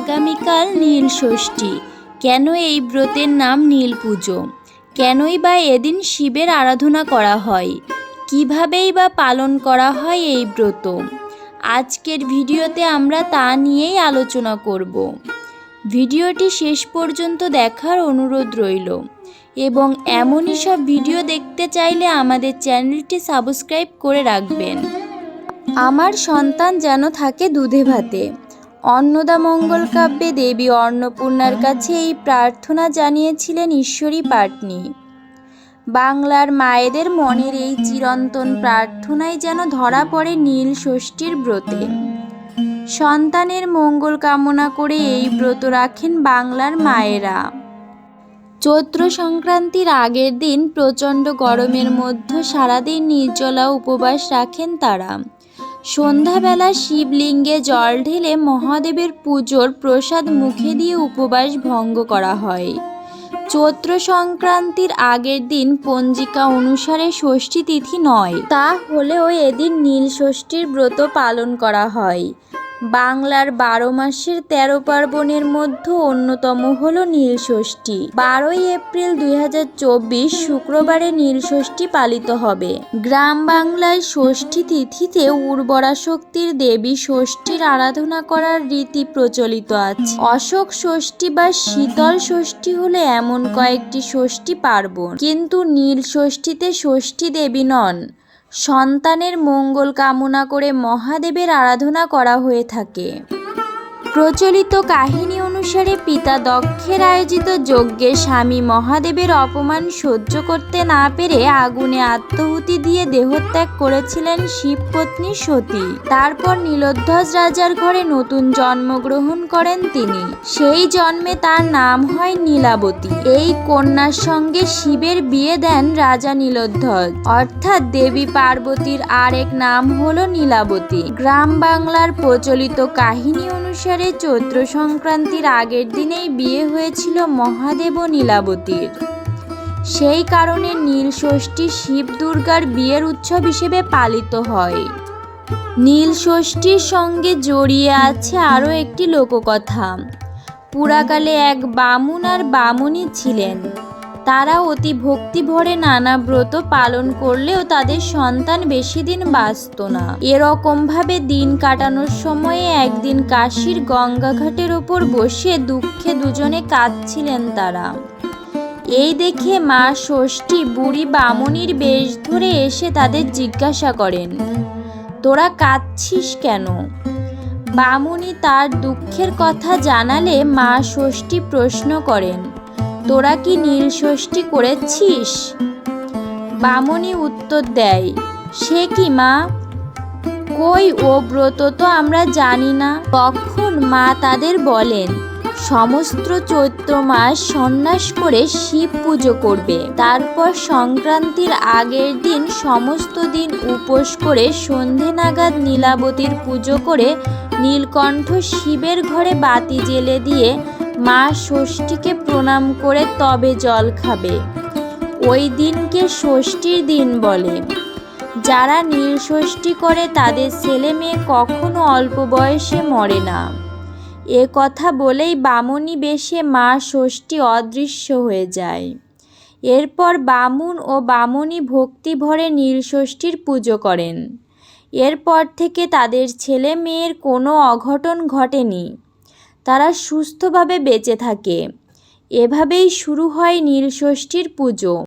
আগামীকাল নীল ষষ্ঠী। কেন এই ব্রতের নাম নীল পুজো? কেনই বা এদিন শিবের আরাধনা করা হয়? কিভাবেই বা পালন করা হয় এই ব্রত? আজকের ভিডিওতে আমরা তা নিয়েই আলোচনা করব। ভিডিওটি শেষ পর্যন্ত দেখার অনুরোধ রইল। এবং এমনই সব ভিডিও দেখতে চাইলে আমাদের চ্যানেলটি সাবস্ক্রাইব করে রাখবেন। আমার সন্তান যেন থাকে দুধে ভাতে। অন্নদা মঙ্গল কাব্যে দেবী অন্নপূর্ণার কাছে এই প্রার্থনা জানিয়েছিলেন ঈশ্বরী পাটনি। বাংলার মায়েদের মনের এই চিরন্তন প্রার্থনাই যেন ধরা পড়ে নীল ষষ্ঠীর ব্রতে। সন্তানের মঙ্গল কামনা করে এই ব্রত রাখেন বাংলার মায়েরা। চৈত্র সংক্রান্তির আগের দিন প্রচণ্ড গরমের মধ্যে সারাদিন নির্জলা উপবাস রাখেন তারা। সন্ধ্যাবেলা শিবলিঙ্গে জল ঢেলে মহাদেবের পুজোর প্রসাদ মুখে দিয়ে উপবাস ভঙ্গ করা হয়। চৈত্র সংক্রান্তির আগের দিন পঞ্জিকা অনুসারে ষষ্ঠী তিথি নয়। তা হলেও এদিন নীল ষষ্ঠীর ব্রত পালন করা হয়। বাংলার বারো মাসের তেরো পার্বণের মধ্যে অন্যতম হল নীলষষ্ঠী। বারোই এপ্রিল দুই হাজার চব্বিশ শুক্রবারে নীল ষষ্ঠী পালিত হবে। গ্রাম বাংলায় ষষ্ঠী তিথিতে উর্বরা শক্তির দেবী ষষ্ঠীর আরাধনা করার রীতি প্রচলিত আছে। অশোক ষষ্ঠী বা শীতল ষষ্ঠী হলো এমন কয়েকটি ষষ্ঠী পার্বণ, কিন্তু নীল ষষ্ঠীতে ষষ্ঠী দেবী নন। সন্তানের মঙ্গল কামনা করে মহাদেবের আরাধনা করা হয়ে থাকে। প্রচলিত কাহিনী অনুসারে পিতা দক্ষের আয়োজিত যজ্ঞে স্বামী মহাদেবের অপমান সহ্য করতে না পেরে আগুনে আত্মহুতি দিয়ে দেহত্যাগ করেছিলেন শিবপত্নী সতী। তারপর নীলোধ্বজ রাজার ঘরে নতুন জন্মগ্রহণ করেন তিনি। সেই জন্মে তার নাম হয় নীলাবতী। এই কন্যার সঙ্গে শিবের বিয়ে দেন রাজা নীলোধ্বজ অর্থাৎ দেবী পার্বতীর আরেক নাম হলো নীলাবতী। গ্রাম বাংলার প্রচলিত কাহিনী অনুসারে চৈত্র সংক্রান্তির আগের দিনেই বিয়ে হয়েছিল মহাদেব ও নীলাবতীর। সেই কারণে নীল ষষ্ঠী শিব দুর্গার বিয়ের উৎসব হিসেবে পালিত হয়। নীল ষষ্ঠীর সঙ্গে জড়িয়ে আছে আরও একটি লোককথা। পুরাকালে এক বামুন আর বামুনি ছিলেন। তারা অতি ভক্তি ভরে নানা ব্রত পালন করলেও তাদের সন্তান বেশি দিন বাঁচত না। এরকম ভাবে দিন কাটানোর সময়ে একদিন কাশীর গঙ্গাঘাটের ওপর বসে দুঃখে দুজনে কাঁদছিলেন তারা। এই দেখে মা ষষ্ঠী বুড়ি বামনির বেশ ধরে এসে তাদের জিজ্ঞাসা করেন, তোরা কাঁদছিস কেন? বামুনি তার দুঃখের কথা জানালে মা ষষ্ঠী প্রশ্ন করেন তোরা কি নীল ষষ্ঠী করেছিস? বামনি উত্তর দেয়, সে কি মা? কই ও ব্রত তো আমরা জানি না। তখন মা তাদের বলেন, সমস্ত চৈত্র মাস সন্ন্যাস করে শিব পুজো করবে। তারপর সংক্রান্তির আগের দিন সমস্ত দিন উপোস করে সন্ধে নাগাদ নীলাবতীর পুজো করে নীলকণ্ঠ শিবের ঘরে বাতি জেলে দিয়ে মা ষষ্ঠীকে প্রণাম করে তবে জল খাবে। ওই দিনকে ষষ্ঠীর দিন বলে। যারা নীল ষষ্ঠী করে তাদের ছেলে মেয়ে কখনো অল্প বয়সে মরে না। এ কথা বলেই বামুনি বেশে মা ষষ্ঠী অদৃশ্য হয়ে যায়। এরপর বামুন ও বামুনি ভক্তি ভরে নীল ষষ্ঠীর পুজো করেন। এরপর থেকে তাদের ছেলে মেয়ের কোনো অঘটন ঘটেনি। তারা সুস্থভাবে বেঁচে থাকে। এভাবেই শুরু হয় নীলষষ্ঠীর পুজো।